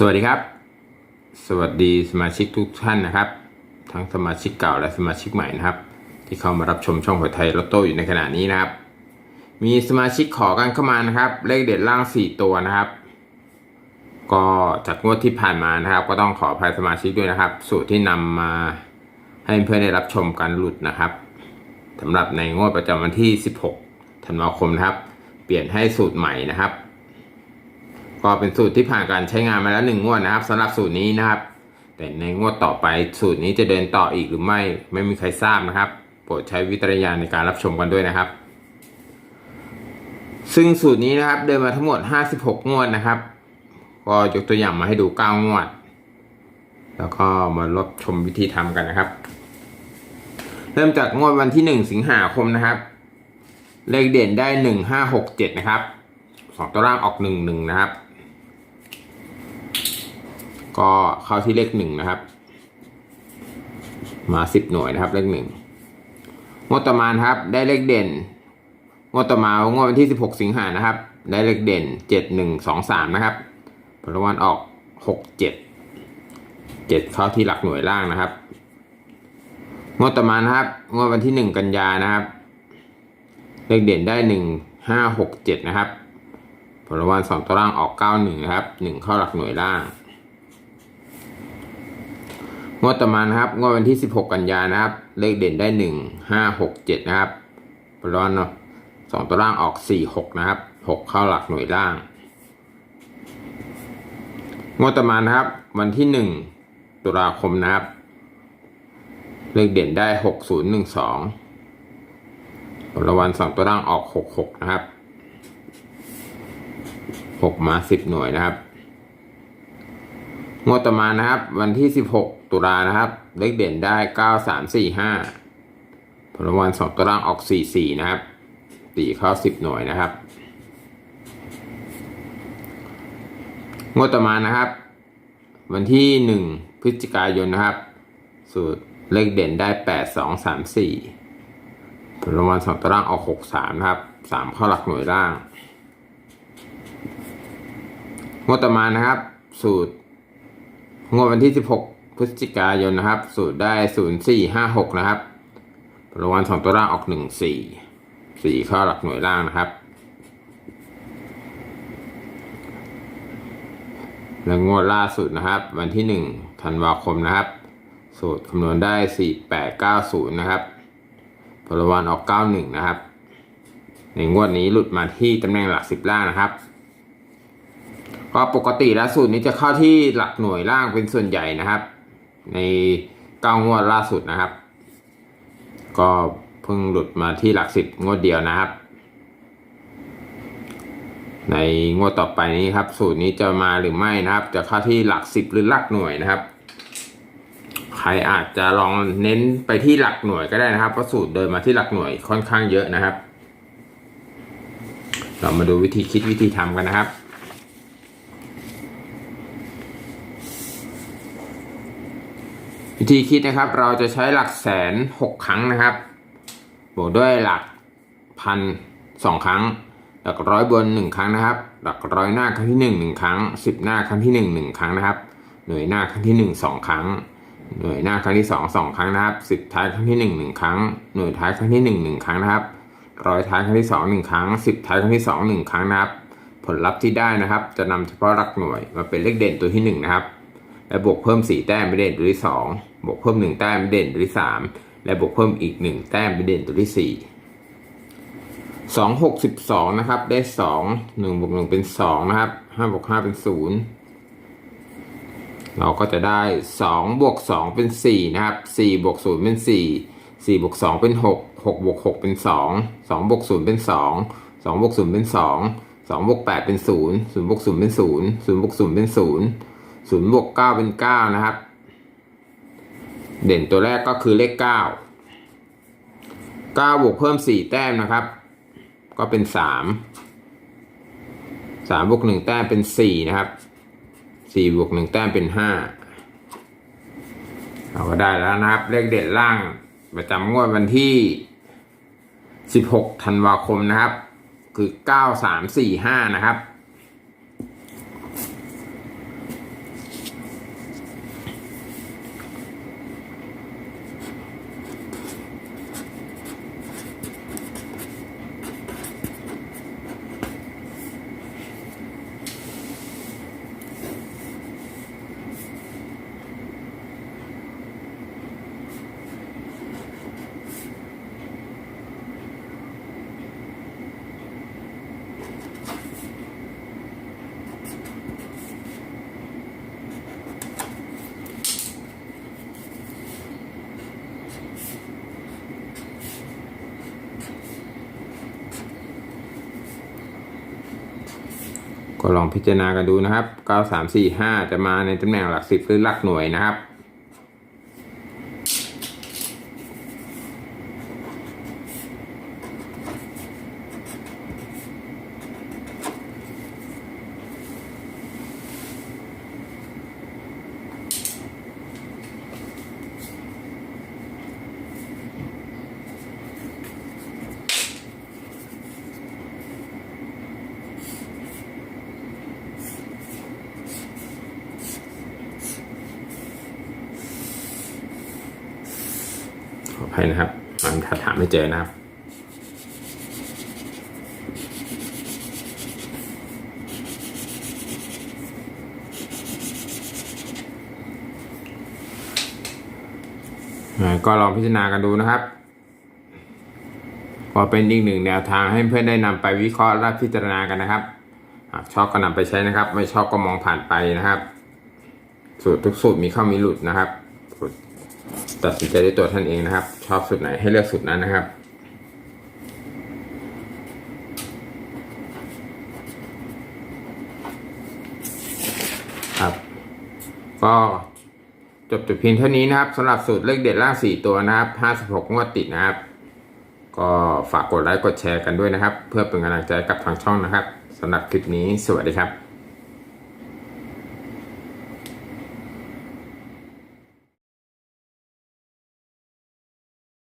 สวัสดีครับ สวัสดีสมาชิกทุกท่านนะครับ ทั้งสมาชิกเก่าและสมาชิกใหม่นะครับ ที่เข้ามารับชมช่องหัวไทยลอตโต้อยู่ในขณะนี้นะครับ มีสมาชิกขอกันเข้ามานะครับ เลขเด็ดล่าง 4 ตัวนะครับ ก็จากงวดที่ผ่านมานะครับ ก็ต้องขออภัยสมาชิกด้วยนะครับ สูตรที่นำมาให้เพื่อนได้รับชมการหลุดนะครับสำหรับในงวดประจำวันที่ 16ธันวาคมนะครับ เปลี่ยนให้สูตรใหม่นะครับ ก็เป็นสูตรที่ผ่านการใช้งานมาแล้วหนึ่งงวดนะครับสำหรับสูตรนี้นะครับ แต่ในงวดต่อไปสูตรนี้จะเดินต่ออีกหรือไม่ไม่มีใครทราบนะครับ โปรดใช้วิจารณญาณในการรับชมกันด้วยนะครับ ซึ่งสูตรนี้นะครับ เดินมาทั้งหมด 56 งวดนะครับ ก็ยกตัวอย่างมาให้ดู 9 งวด แล้วก็มารับชมวิธีทำกันนะครับ เริ่มจากงวดวันที่ 1 สิงหาคมนะครับ เลขเด่นได้ 1567 นะครับสองตัวล่างออก 1 1 นะครับ ก็เข้าที่เลขหนึ่งนะครับ มาสิบหน่วยนะครับ เลขหนึ่งงวดต่อมาครับ ได้เลขเด่นงวดต่อมางวดวันที่สิบหกสิงหานะครับ ได้เลขเด่นเจ็ดหนึ่งสองสามนะครับผลรางวัลออกหกเจ็ดเจ็ดเข้าที่หลักหน่วยล่างนะครับงวดต่อมานะครับงวดวันที่หนึ่งกันยานะครับ เลขเด่นได้หนึ่งห้าหกเจ็ดนะครับผลรางวัลสองตัวล่างออกเก้าหนึ่งนะครับหนึ่งเข้าหลักหน่วยล่าง งวดต่อมานะครับ งวดวันที่ 16 กันยานะครับ เลขเด่นได้ 1 5 6 7 นะครับปรอนเนาะสองตัวล่างออก 4 6 นะครับ 6 เข้าหลักหน่วยล่าง งวดต่อมานะครับ วันที่ 1 ตุลาคมนะครับ เลขเด่นได้ 6 0 1 2ผลรางวัลสองตัวล่างออก 6 6 นะครับ 6 มา 10 หน่วยนะครับ งวดต่อมานะครับ วันที่ 16 ตุลานะครับ เลขเด่นได้ 9 3 4 5 ผลรางวัลสองตัวล่างออก 4 4 นะครับตีเข้า10 หน่วยนะครับ งวดต่อมานะครับ วันที่ 1 พฤศจิกายนนะครับ สูตรเลขเด่นได้ 8 2 3 4 ผลรางวัลสองตัวล่างออก 6 3 นะครับ 3 เข้าหลักหน่วยล่าง งวดต่อมานะครับ สูตร งวดวันที่ 16 พฤศจิกายนนะครับ สูตรได้ 0456 นะครับรางวัลสองตัวล่างออก 14 4 ข้าหลักหน่วยล่างนะครับ และงวดล่าสุดนะครับ วันที่ 1 ธันวาคมนะครับ สูตรคำนวณได้ 4890 นะครับผลรวัลออก 91 นะครับ ในงวดนี้หลุดมาที่ตำแหน่งหลัก 10 ล่างนะครับ ก็ปกติแล้วสูตรนี้จะเข้าที่หลักหน่วยล่างเป็นส่วนใหญ่นะครับ ในเก้างวดล่าสุดนะครับ ก็เพิ่งหลุดมาที่หลักสิบงวดเดียวนะครับ ในงวดต่อไปนี้ครับ สูตรนี้จะมาหรือไม่นะครับ จะเข้าที่หลักสิบหรือหลักหน่วยนะครับ ใครอาจจะลองเน้นไปที่หลักหน่วยก็ได้นะครับเพราะสูตรเดินมาที่หลักหน่วยค่อนข้างเยอะนะครับ เรามาดูวิธีคิดวิธีทำกันนะครับ วิธีคิดนะครับเราจะใช้หลักแสนหกครั้งนะครับ บวกด้วยหลักพันสองครั้ง หลักร้อยบนหนึ่งครั้งนะครับ หลักร้อยหน้าครั้งที่หนึ่งหนึ่งครั้งสิบหน้าครั้งที่หนึ่งหนึ่งครั้งนะครับ หน่วยหน้าครั้งที่หนึ่งสองครั้ง หน่วยหน้าครั้งที่สองสองครั้งนะครับสิบท้ายครั้งที่หนึ่งหนึ่งครั้ง หน่วยท้ายครั้งที่หนึ่งหนึ่งครั้งนะครับ ร้อยท้ายครั้งที่สองหนึ่งครั้งสิบท้ายครั้งที่สองหนึ่งครั้งนะครับ ผลลัพธ์ที่ได้นะครับ จะนำเฉพาะหลักหน่วยมาเป็นเลขเด่นตัวที่หนึ่งนะครับ และบวกเพิ่มสี่แต้มเป็นเด่นตัวที่สองบวกเพิ่มหนึ่งแต้มเป็นเด่นตัวที่สามและบวกเพิ่มอีกหนึ่งแต้มเป็นเด่นตัวที่สี่สองหกสิบสองนะครับ ได้สองหนึ่งบวกหนึ่งเป็นสองนะครับห้าบวกห้าเป็นศูนย์เราก็จะได้สองบวกสองเป็นสี่นะครับสี่บวกศูนย์เป็นสี่สี่บวกสองเป็นหกหกบวกหกเป็นสองสองบวกศูนย์เป็นสองสองบวกศูนย์เป็นสองสองบวกแปดเป็นศูนย์ศูนย์บวกศูนย์เป็นศูนย์ศูนย์บวกศูนย์เป็นศูนย์ ศูนย์บวกเก้าเป็นเก้านะครับ เด่นตัวแรกก็คือเลขเก้าเก้าบวกเพิ่มสี่แต้มนะครับ ก็เป็นสามสามบวกหนึ่งแต้มเป็นสี่นะครับสี่บวกหนึ่งแต้มเป็นห้าเราก็ได้แล้วนะครับ เลขเด็ดล่างประจำงวดวันที่สิบหกธันวาคมนะครับ คือเก้าสามสี่ห้านะครับ ก็ลองพิจารณากันดูนะครับ 9 3 4 5 จะมาในตำแหน่งหลักสิบหรือหลักหน่วยนะครับ ขออภัยนะครับมันถ้าถามไม่เจอนะครับ ก็ลองพิจารณากันดูนะครับก็เป็นอีกหนึ่งแนวทางให้เพื่อนได้นำไปวิเคราะห์และพิจารณากันนะครับหากชอบก็นำไปใช้นะครับ ไม่ชอบก็มองผ่านไปนะครับ สูตรทุกสูตรมีเข้ามีหลุดนะครับ ตัดสินใจด้วยตัวท่านเองนะครับ ชอบสูตรไหนให้เลือกสูตรนั้นนะครับ ครับ ก็จบแต่เพียงเท่านี้นะครับสำหรับสูตรเลขเด็ดล่าง4ตัวนะครับ56งวดติดนะครับ ก็ฝากกดไลค์กดแชร์กันด้วยนะครับ เพื่อเป็นกำลังใจกับทางช่องนะครับสำหรับคลิปนี้สวัสดีครับ